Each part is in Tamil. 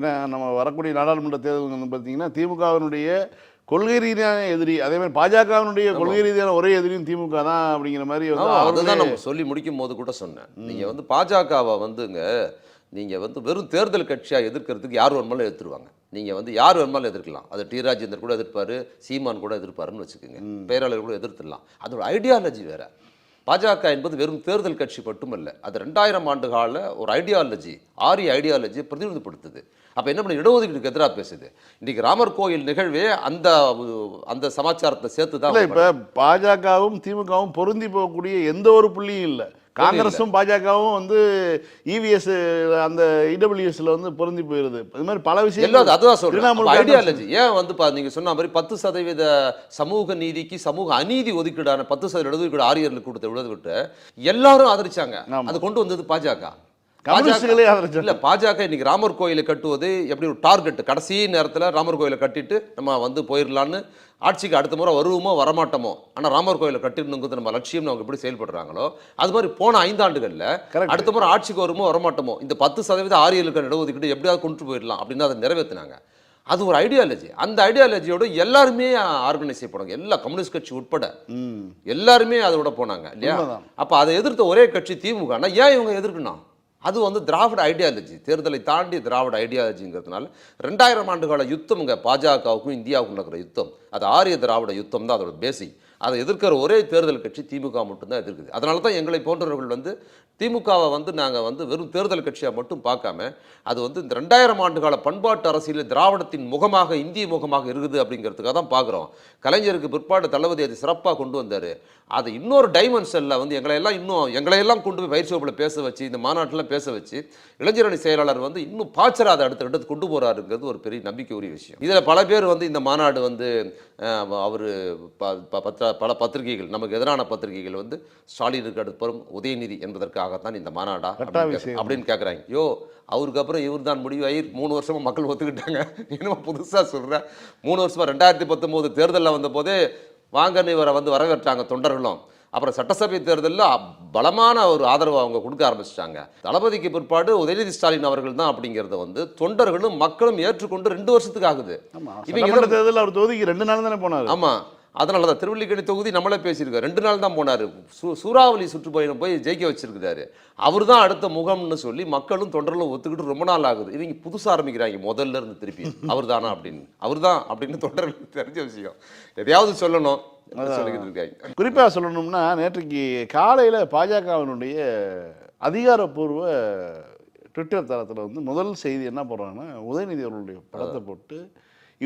ஏன்னா நம்ம வரக்கூடிய நாடாளுமன்ற தேர்தல் வந்து பார்த்தீங்கன்னா திமுகவினுடைய கொள்கை ரீதியான எதிரி அதே மாதிரி பாஜகவினுடைய கொள்கை ரீதியான ஒரே எதிரியும் திமுக தான் அப்படிங்கிற மாதிரி வந்து அதுதான் நம்ம சொல்லி முடிக்கும் போது கூட சொன்னேன். நீங்க வந்து பாஜகவை வந்துங்க நீங்க வந்து வெறும் தேர்தல் கட்சியா எதிர்க்கிறதுக்கு யார் வேணுமாலும் எதிர்த்துருவாங்க நீங்க வந்து யார் வேணுமாலும் எதிர்க்கலாம்? அது டி ராஜேந்தர் கூட எதிர்ப்பாரு சீமான் கூட எதிர்ப்பாருன்னு வச்சுக்கோங்க. பேராளர் கூட எதிர்த்துடலாம். அதோட ஐடியாலஜி வேற. பாஜக என்பது வெறும் தேர்தல் கட்சி மட்டுமல்ல அது ரெண்டாயிரம் ஆண்டு கால ஒரு ஐடியாலஜி ஆரிய ஐடியாலஜியை பிரதிநிதிப்படுத்துது அப்ப என்ன பண்ண இடஒதுக்கீடுக்கு எதிராக பேசுது. இன்னைக்கு ராமர் கோயில் நிகழ்வே அந்த அந்த சமாச்சாரத்தை சேர்த்து தான் இல்ல இப்ப பாஜகவும் திமுகவும் பொருந்தி போகக்கூடிய எந்த ஒரு புள்ளியும் இல்ல. காங்கிரஸும் பாஜகவும் வந்து இவிஎஸ் அந்த இடபிள்யூஎஸ்ல வந்து பொருந்தி போயிருது. இது மாதிரி பல இல்ல விஷயம் அது அதுதான் சொல்றேன். ஐடியாலஜி ஏன் வந்து பா நீங்க சொன்ன மாதிரி பத்து சதவீத சமூக நீதிக்கு சமூக அநீதி ஒதுக்கீடான பத்து சதவீத இடஒதுக்கீடு ஆரியர்களுக்கு கொடுத்த விட விட்டு எல்லாரும் ஆதரிச்சாங்க. அது கொண்டு வந்தது பாஜக. கம்யூனிஸ்டுகளே. இல்ல பாஜக இன்னைக்கு ராமர் கோயிலை கட்டுவது எப்படி ஒரு டார்கெட் கடைசி நேரத்துல ராமர் கோயிலை கட்டிட்டு நம்ம வந்து போயிடலான்னு ஆட்சிக்கு அடுத்த முறை வருவோமோ வரமாட்டோமோ? ஆனா ராமர் கோயிலை கட்டிடணுங்கிறது நம்ம லட்சியம்னு அவங்க எப்படி செயல்படுறாங்களோ அது மாதிரி போன ஐந்தாண்டுகள்ல. அடுத்த முறை ஆட்சிக்கு வருமோ வரமாட்டோமோ? இந்த பத்து சதவீத ஆரியர்களுக்கு இடஒதுக்கீடு எப்படியாவது கொண்டு போயிடலாம் அப்படின்னு அதை நிறைவேற்றினாங்க அது ஒரு ஐடியாலஜி அந்த ஐடியாலஜியோட எல்லாருமே ஆர்கனைஸ் செய்யப்படுவாங்க எல்லா கம்யூனிஸ்ட் கட்சி உட்பட. எல்லாருமே அதோட போனாங்க இல்லையா. அப்ப அதை எதிர்த்த ஒரே கட்சி திமுக ஆனா ஏன் இவங்க எதிர்க்கணும்? அது வந்து திராவிட ஐடியாலஜி தேர்தலை தாண்டி திராவிட ஐடியாலஜிங்கிறதுனால ரெண்டாயிரம் ஆண்டுகால யுத்தம்ங்க பாஜகவுக்கும் இந்தியாவுக்கும் நடக்கிற யுத்தம். அது ஆரிய திராவிட யுத்தம் தான் அதோட பேசிக் அதை எதிர்க்கிற ஒரே தேர்தல் கட்சி திமுக மட்டும்தான் எதிர்க்குது. அதனால தான் எங்களை போன்றவர்கள் வந்து திமுகவை வந்து நாங்கள் வந்து வெறும் தேர்தல் கட்சியாக மட்டும் பார்க்காம அது வந்து இந்த ரெண்டாயிரம் ஆண்டுகால பண்பாட்டு அரசியலில் திராவிடத்தின் முகமாக இந்திய முகமாக இருக்குது அப்படிங்கிறதுக்காக தான் பார்க்குறோம். கலைஞருக்கு பிற்பாடு தளபதி அது சிறப்பாக கொண்டு வந்தார். அது இன்னொரு டைமென்ஷனில் வந்து எங்களை எல்லாம் இன்னும் எங்களை எல்லாம் கொண்டு போய் பயிற்சி வகுப்பில் பேச வச்சு இந்த மாநாட்டில் பேச வச்சு இளைஞரணி செயலாளர் வந்து இன்னும் பாய்ச்சரா அதை அடுத்த இடத்துக்கு கொண்டு போறாருங்கிறது ஒரு பெரிய நம்பிக்கை உரிய விஷயம். இதில் பல பேர் வந்து இந்த மாநாடு வந்து அவர் பத்திர பல பத்திரிகைகள் நமக்கு எதிரான பத்திரிகைகள் வந்து ஸ்டாலினுக்கு அடுப்பரும் உதயநிதி என்பதற்காகத்தான் இந்த மாநாடா அப்படின்னு கேட்குறாங்க யோ அவருக்கு அப்புறம் இவர் தான் முடிவாகி மூணு வருஷமா மக்கள் ஒத்துக்கிட்டாங்க. என்னமோ புதுசாக சொல்கிறேன் மூணு வருஷமா ரெண்டாயிரத்தி பத்தொம்போது தேர்தலில் வந்த போதே வாங்கன்னு இவரை வந்து வரவேற்றாங்க தொண்டர்களும். அப்புறம் சட்டசபை தேர்தலில் பலமான ஒரு ஆதரவு அவங்க கொடுக்க ஆரம்பிச்சிட்டாங்க. தளபதிக்கு பிற்பாடு உதயநிதி ஸ்டாலின் அவர்கள் தான் அப்படிங்கிறத வந்து தொண்டர்களும் மக்களும் ஏற்றுக்கொண்டு ரெண்டு வருஷத்துக்கு ஆகுது. இவங்க தேர்தலில் அவர் தொகுதிக்கு ரெண்டு நாள் தானே போனாரு. ஆமா. அதனால தான் திருவல்லிக்கணி தொகுதி நம்மளே பேசியிருக்கோம் ரெண்டு நாள் தான் போனார். சூ சூறாவளி சுற்றுப்பயணம் போய் ஜெயிக்க வச்சிருக்கிறாரு. அவர் தான் அடுத்த முகம்னு சொல்லி மக்களும் தொண்டர்களும் ஒத்துக்கிட்டு ரொம்ப நாள் ஆகுது. இவங்க புதுசாக ஆரம்பிக்கிறாங்க முதல்ல இருந்து திருப்பி. அவர் தானா அப்படின்னு. அவர் தான் அப்படின்னு தொண்டர்களுக்கு தெரிஞ்ச விஷயம். எதையாவது சொல்லணும் சொல்லிக்கிட்டு இருக்காங்க. குறிப்பா சொல்லணும்னா நேற்றைக்கு காலையில பாஜகவினுடைய அதிகாரப்பூர்வ ட்விட்டர் தளத்துல வந்து முதல் செய்தி என்ன போடுறாங்கன்னா உதயநிதி அவர்களுடைய படத்தை போட்டு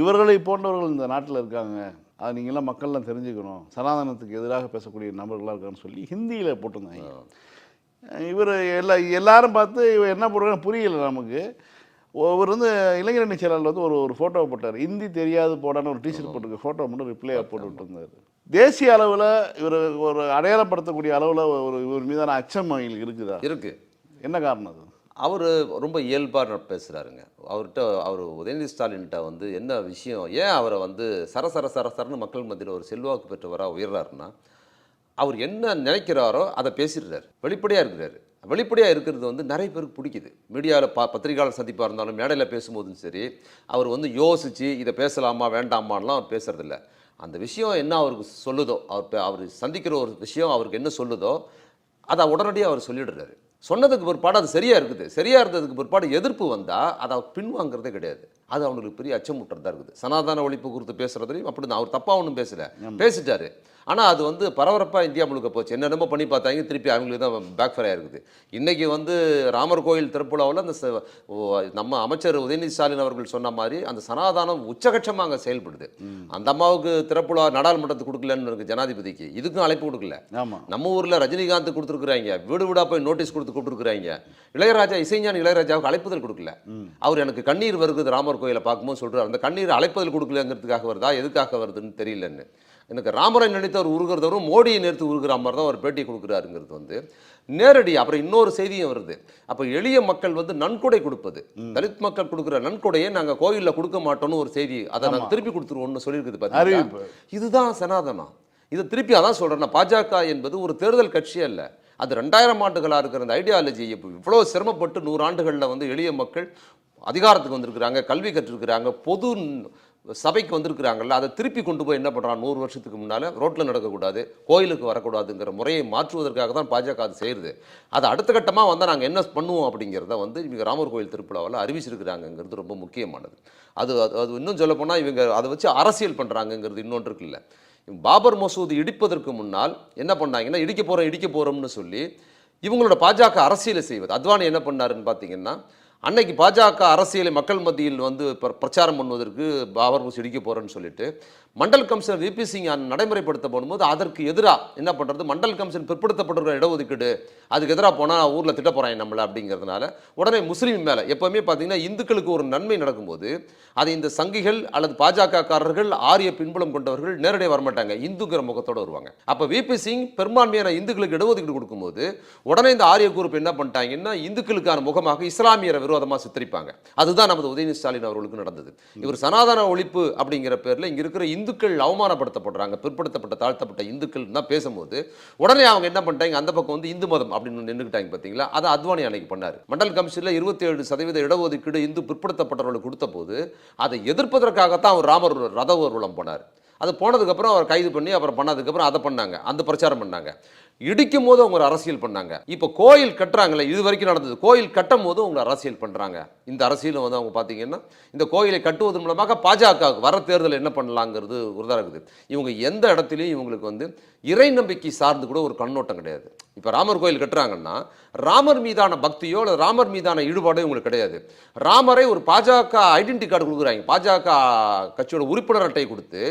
இவர்களை போன்றவர்கள் இந்த நாட்டில் இருக்காங்க அதை நீங்களாம் மக்கள்லாம் தெரிஞ்சுக்கணும். சனாதனத்துக்கு எதிராக பேசக்கூடிய நபர்களாக இருக்கான்னு சொல்லி ஹிந்தியில் போட்டிருந்தாங்க. இவர் எல்லா எல்லாரும் பார்த்து இவர் என்ன போடுறாங்க புரியல நமக்கு. அவர் வந்து இளைஞரணி செயலாளர் வந்து ஒரு ஒரு ஃபோட்டோவை போட்டார். ஹிந்தி தெரியாது போடான்னு ஒரு டிஷர்ட் போட்டு ஃபோட்டோ மட்டும் ரிப்ளை போட்டு விட்டுருந்தார் தேசிய அளவில் இவர் ஒரு அடையாளப்படுத்தக்கூடிய அளவில் ஒரு இவர் மீதான அச்சம் அவங்களுக்கு இருக்குதா? இருக்கு. என்ன காரணம் அது? அவர் ரொம்ப இயல்பாக பேசுகிறாருங்க அவர்கிட்ட அவர் உதயநிதி ஸ்டாலின்கிட்ட வந்து என்ன விஷயம் ஏன் அவரை வந்து சரசர சரசரன்னு மக்கள் மத்தியில் ஒரு செல்வாக்கு பெற்றவராக உயர்றாருன்னா அவர் என்ன நினைக்கிறாரோ அதை பேசிடுறாரு. வெளிப்படையாக இருக்கிறாரு. வெளிப்படையாக இருக்கிறது வந்து நிறைய பேருக்கு பிடிக்குது. மீடியாவில் பா பத்திரிகையாளர் சந்திப்பாக இருந்தாலும் மேடையில் பேசும்போதும் சரி அவர் வந்து யோசித்து இதை பேசலாமா வேண்டாமான்லாம் அவர் பேசுறதில்ல. அந்த விஷயம் என்ன அவருக்கு சொல்லுதோ அவர் பே- அவர் சந்திக்கிற ஒரு விஷயம் அவருக்கு என்ன சொல்லுதோ அதை உடனடியாக அவர் சொல்லிடுறாரு. சொன்னதுக்கு பிற்பாடு அது சரியா இருக்குது. சரியா இருந்ததுக்கு பிற்பாடு எதிர்ப்பு வந்தா அதை அவர் பின்வாங்கிறதே கிடையாது. அது அவனுக்கு பெரிய அச்சமுற்றதா இருக்குது. சனாதன ஒழிப்பு குறித்து பேசுறதுலையும் அப்படிதான் அவர் தப்பா ஒன்றும் பேசல. பேசிட்டாரு. ஆனா அது வந்து பரபரப்பா இந்தியா முழுக்க போச்சு. என்னென்னமோ பண்ணி பார்த்தாங்க திருப்பி அவங்களுக்கு தான் பேக் ஃபயர் இருக்குது இன்னைக்கு வந்து ராமர் கோயில் திருப்புலாவில் அந்த நம்ம அமைச்சர் உதயநிதி ஸ்டாலின் அவர்கள் சொன்ன மாதிரி அந்த சனாதானம் உச்சகட்சமாக அங்கே செயல்படுது. அந்த அம்மாவுக்கு திறப்புலா நாடாளுமன்றத்துக்கு கொடுக்கலன்னு இருக்கு ஜனாதிபதிக்கு. இதுக்கும் அழைப்பு கொடுக்கல. நம்ம ஊர்ல ரஜினிகாந்த் கொடுத்துருக்குறாங்க. வீடு வீடா போய் நோட்டீஸ் கொடுத்து கூப்பிட்டுருக்குறாங்க இளையராஜா இசைஞானி இளையராஜாவுக்கு அழைப்புதல் கொடுக்கல. அவர் எனக்கு கண்ணீர் வருகுது ராமர் கோயிலை பார்க்கும்போது சொல்றாரு. அந்த கண்ணீர் அழைப்பதல் கொடுக்கலங்கிறதுக்காக வருதா எதுக்காக வருதுன்னு தெரியலன்னு. எனக்கு ராமரை நினைத்தவர் உருகிறதவரும் மோடியை நேர்த்து உருகிற மாதிரி தான் ஒரு பேட்டி கொடுக்குறாருங்கிறது வந்து நேரடி அப்புறம் இன்னொரு செய்தியும் வருது. அப்போ எளிய மக்கள் வந்து நன்கொடை கொடுப்பது. தலித் மக்கள் கொடுக்குற நன்கொடையை நாங்கள் கோயிலில் கொடுக்க மாட்டோம்னு ஒரு செய்தி. அதை நாங்கள் திருப்பி கொடுத்துருவோம்னு சொல்லியிருக்குது பார்த்தீங்களா அறிவிப்பு. இதுதான் சனாதனம். இதை திருப்பி அதான் சொல்றேன் நான் பாஜக என்பது ஒரு தேர்தல் கட்சியே அல்ல. அது ரெண்டாயிரம் ஆண்டுகளாக இருக்கிற அந்த ஐடியாலஜி இப்போ இவ்வளோ சிரமப்பட்டு நூறு ஆண்டுகளில் வந்து எளிய மக்கள் அதிகாரத்துக்கு வந்திருக்கிறாங்க கல்வி கற்றிருக்கிறாங்க பொது சபைக்கு வந்திருக்கிறாங்கல்ல அதை திருப்பி கொண்டு போய் என்ன பண்ணுறான் நூறு வருஷத்துக்கு முன்னால் ரோட்டில் நடக்கக்கூடாது கோயிலுக்கு வரக்கூடாதுங்கிற முறையை மாற்றுவதற்காக தான் பாஜக அது செய்கிறது அது அடுத்த கட்டமாக வந்தால் நாங்கள் என்ன பண்ணுவோம் அப்படிங்கிறத வந்து இவங்க ராமர் கோயில் திருவிழாவில் அறிவிச்சிருக்கிறாங்கங்கிறது ரொம்ப முக்கியமானது. அது அது அது இன்னும் சொல்லப்போனால் இவங்க அதை வச்சு அரசியல் பண்ணுறாங்கங்கிறது இன்னொன்று இருக்குல்ல பாபர் மசூதி இடிப்பதற்கு முன்னால் என்ன பண்ணாங்கன்னா இடிக்க போகிறோம் இடிக்க போகிறோம்னு சொல்லி இவங்களோட பாஜக அரசியலை செய்வது. அத்வானி என்ன பண்ணாருன்னு பார்த்தீங்கன்னா அன்னைக்கு பாஜக அரசியலை மக்கள் மத்தியில் வந்து பிர- பிரச்சாரம் பண்ணுவதற்கு பாபர் மசூதி இடிக்க போகிறேன்னு சொல்லிட்டு மண்டல் கமிஷனர் விபி சிங் நடைமுறைப்படுத்த போகும்போது அதற்கு எதிராக என்ன பண்ணுறது மண்டல் கமிஷன் பிற்படுத்தப்பட்டிருக்கிற இடஒதுக்கீடு அதுக்கு எதிராக போனால் ஊரில் திட்ட போகிறாங்க நம்மளை அப்படிங்கிறதுனால உடனே முஸ்லீம் மேலே எப்போவுமே பார்த்தீங்கன்னா இந்துக்களுக்கு ஒரு நன்மை நடக்கும்போது அதை இந்த சங்கிகள் அல்லது பாஜகக்காரர்கள் ஆரிய பின்புலம் கொண்டவர்கள் நேரடியாக வரமாட்டாங்க. இந்துங்கிற முகத்தோடு வருவாங்க. அப்போ விபி சிங் பெரும்பான்மையான இந்துக்களுக்கு இடஒதுக்கீடு கொடுக்கும்போது உடனே இந்த ஆரிய குரூப் என்ன பண்ணிட்டாங்கன்னா இந்துக்களுக்கான முகமாக இஸ்லாமியரை விரோதமாக சித்தரிப்பாங்க. அதுதான் நமது உதயநிதி ஸ்டாலின் அவர்களுக்கு நடந்தது. இவர் சனாதன ஒழிப்பு அப்படிங்கிற பேரில் இங்கே இருக்கிற இந்துக்கள் அவமானப்படுத்தப்படுறாங்க பிற்படுத்தப்பட்ட தாழ்த்தப்பட்ட இந்துக்கள் தான் பேசும்போது உடனே அவங்க என்ன பண்ணிட்டாங்க அந்த பக்கம் வந்து இந்து மதம் அப்படின்னு நின்றுக்கிட்டாங்க பார்த்தீங்களா அதை அத்வானி அன்னைக்கு பண்ணார். மண்டல் கமிஷனில் இருபத்தி ஏழு சதவீத இடஒதுக்கீடு இந்து பிற்படுத்தப்பட்டவர்களுக்கு கொடுத்த போது அதை எதிர்ப்பதற்காகத்தான் அவர் ராமர் ரத ஊர்வலம் போனார். அது போனதுக்கப்புறம் அவர் கைது பண்ணி அப்புறம் பண்ணதுக்கப்புறம் அதை பண்ணாங்க அந்த பிரச்சாரம் பண்ணாங்க. இடிக்கும் போது அவங்க அரசியல் பண்ணாங்க. இப்போ கோயில் கட்டுறாங்களே இது வரைக்கும் நடந்தது. கோயில் கட்டும் போது அவங்க அரசியல் பண்ணுறாங்க இந்த அரசியலும் வந்து அவங்க பார்த்தீங்கன்னா இந்த கோயிலை கட்டுவதன் மூலமாக பாஜக வர தேர்தல் என்ன பண்ணலாங்கிறது உறுதியாக இருக்குது. இவங்க எந்த இடத்துலையும் இவங்களுக்கு வந்து இறை நம்பிக்கை சார்ந்து கூட ஒரு கண்ணோட்டம் கிடையாது. இப்போ ராமர் கோயில் கட்டுறாங்கன்னா ராமர் மீதான பக்தியோ இல்லை ராமர் மீதான ஈடுபாடோ இவங்களுக்கு கிடையாது. ராமரை ஒரு பாஜக ஐடென்டி கார்டு கொடுக்குறாங்க. பாஜக கட்சியோட உறுப்பினர் அட்டையை கொடுத்து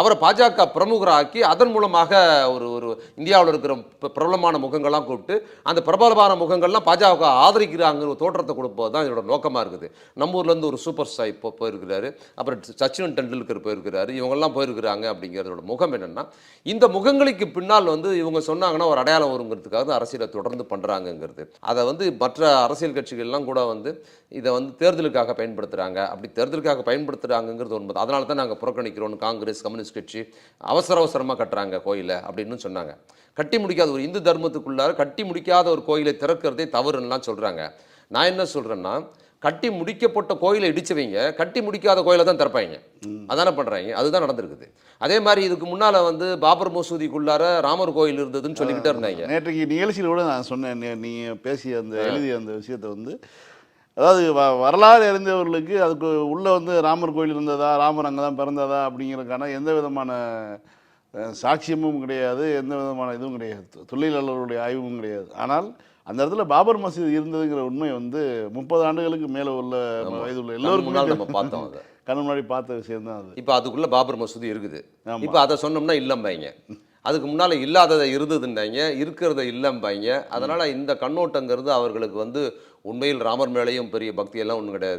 அவரை பாஜக பிரமுகராக்கி அதன் மூலமாக ஒரு ஒரு இந்தியாவில் இருக்கிற பிரபலமான முகங்கள்லாம் கூப்பிட்டு அந்த பிரபலமான முகங்கள்லாம் பாஜக ஆதரிக்கிறாங்கிற தோற்றத்தை கொடுப்பது தான் இதோட நோக்கமாக இருக்குது. நம்ம ஊர்லேருந்து ஒரு சூப்பர் ஸ்டார் இப்போ போயிருக்கிறாரு அப்புறம் சச்சின் டெண்டுல்கர் போயிருக்கிறாரு இவங்கெல்லாம் போயிருக்கிறாங்க அப்படிங்கிறதோட முகம் என்னென்னா இந்த முகங்களுக்கு பின்னால் வந்து இவங்க சொன்னாங்கன்னா ஒரு அடையாளம் வருங்கிறதுக்காக தான் அரசியலை தொடர்ந்து பண்ணுறாங்கங்கிறது அதை வந்து மற்ற அரசியல் கட்சிகள்லாம் கூட வந்து இதை வந்து தேர்தலுக்காக பயன்படுத்துகிறாங்க அப்படி தேர்தலுக்காக பயன்படுத்துகிறாங்கங்கிறது உண்மை அதனால தான் நாங்கள் புறக்கணிக்கிறோம் காங்கிரஸ் கம்யூனிஸ்ட் கட்சி அவசர அவசரமாக கட்டுறாங்க கோயிலை அப்படின்னு சொன்னாங்க. கட்டி முடிக்காத ஒரு இந்து தர்மத்துக்குள்ளார கட்டி முடிக்காத ஒரு கோயிலை திறக்கிறதே தவறுன்னெலாம் சொல்கிறாங்க நான் என்ன சொல்கிறேன்னா கட்டி முடிக்கப்பட்ட கோயிலை இடிச்சவங்க கட்டி முடிக்காத கோயிலை தான் திறப்பாங்க. அதானே பண்ணுறாங்க அதுதான் நடந்திருக்குது. அதே மாதிரி இதுக்கு முன்னால் வந்து பாபர் மசூதிக்குள்ளார ராமர் கோயில் இருந்ததுன்னு சொல்லிக்கிட்டே இருந்தாங்க. நேற்றைக்கு நிகழ்ச்சியில் கூட நான் சொன்னேன். நீ- பேசிய அந்த எழுதிய அந்த விஷயத்தை வந்து அதாவது வ- வரலாறு அறிந்தவர்களுக்கு அதுக்கு உள்ள வந்து ராமர் கோயில் இருந்ததா ராமர் அங்கே தான் பிறந்ததா அப்படிங்கிறதுக்கான எந்த விதமான சாட்சியமும் கிடையாது எந்த விதமான இதுவும் கிடையாது. தொழிலாளர்களுடைய ஆய்வும் கிடையாது. ஆனால் அந்த இடத்துல பாபர் மசூதி இருந்ததுங்கிற உண்மை வந்து முப்பது ஆண்டுகளுக்கு மேலே உள்ள வயது உள்ள முன்னால் நம்ம எல்லோருக்கும் பார்த்தோம் அதை. கண்ணு முன்னாடி பார்த்த விஷயம் தான் அது. இப்போ அதுக்குள்ள பாபர் மசூதி இருக்குது. இப்போ அதை சொன்னோம்னா இல்லம்பாங்க. அதுக்கு முன்னால இல்லாததை இருந்ததுன்னாங்க இருக்கிறத இல்லம்பாங்க. அதனால இந்த கண்ணோட்டங்கிறது அவர்களுக்கு வந்து உண்மையில் ராமர் மேலேயும் பெரிய பக்தியெல்லாம் ஒன்றும் கிடையாது.